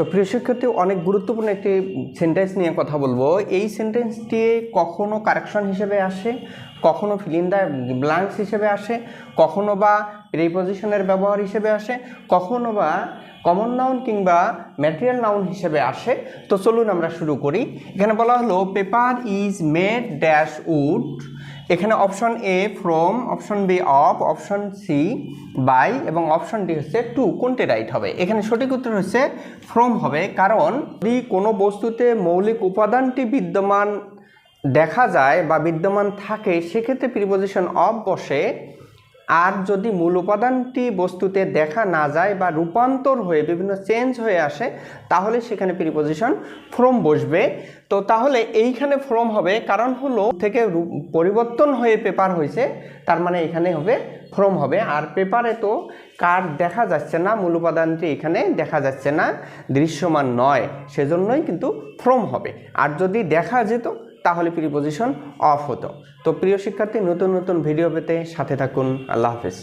তো প্রিয় শিক্ষার্থী, অনেক গুরুত্বপূর্ণ একটি সেন্টেন্স নিয়ে কথা বলব। এই সেন্টেন্সটি কখনো কারেকশন হিসেবে আসে, কখনো ফিলিং দ্য ব্ল্যাঙ্কস হিসেবে আসে, কখনো বা প্রিপোজিশনের ব্যবহার হিসেবে আসে, কখনো বা কমন নাউন কিংবা ম্যাটেরিয়াল নাউন হিসেবে আসে। তো চলুন আমরা শুরু করি। এখানে বলা হলো paper is made dash wood এখানে option A from option B of option C by এবং অপশন ডি হচ্ছে টু কোনটি রাইট হবে? এখানে সঠিক উত্তর হচ্ছে ফ্রম হবে, কারণ যদি কোনো বস্তুতে মৌলিক উপাদানটি বিদ্যমান দেখা যায় বা বিদ্যমান থাকে, সেক্ষেত্রে প্রিপোজিশন অফ বসে আর যদি মূল উপাদানটি বস্তুতে দেখা না যায় বা রূপান্তর হয়ে বিভিন্ন চেঞ্জ হয়ে আসে, তাহলে সেখানে প্রিপোজিশন ফ্রম বসবে। তো তাহলে এইখানে ফ্রম হবে, কারণ হলো থেকে পরিবর্তন হয়ে পেপার হয়েছে, তার মানে এখানে হবে ফ্রম হবে। আর পেপারে তো কার দেখা যাচ্ছে না, মূল উপাদানটি এখানে দেখা যাচ্ছে না, দৃশ্যমান নয়, সেজন্যই কিন্তু ফ্রম হবে। আর যদি দেখা যেত তাহলে প্রিপোজিশন অফ হতো। তো প্রিয় শিক্ষার্থী, নতুন নতুন ভিডিও পেতে সাথে থাকুন। আল্লাহ হাফেজ।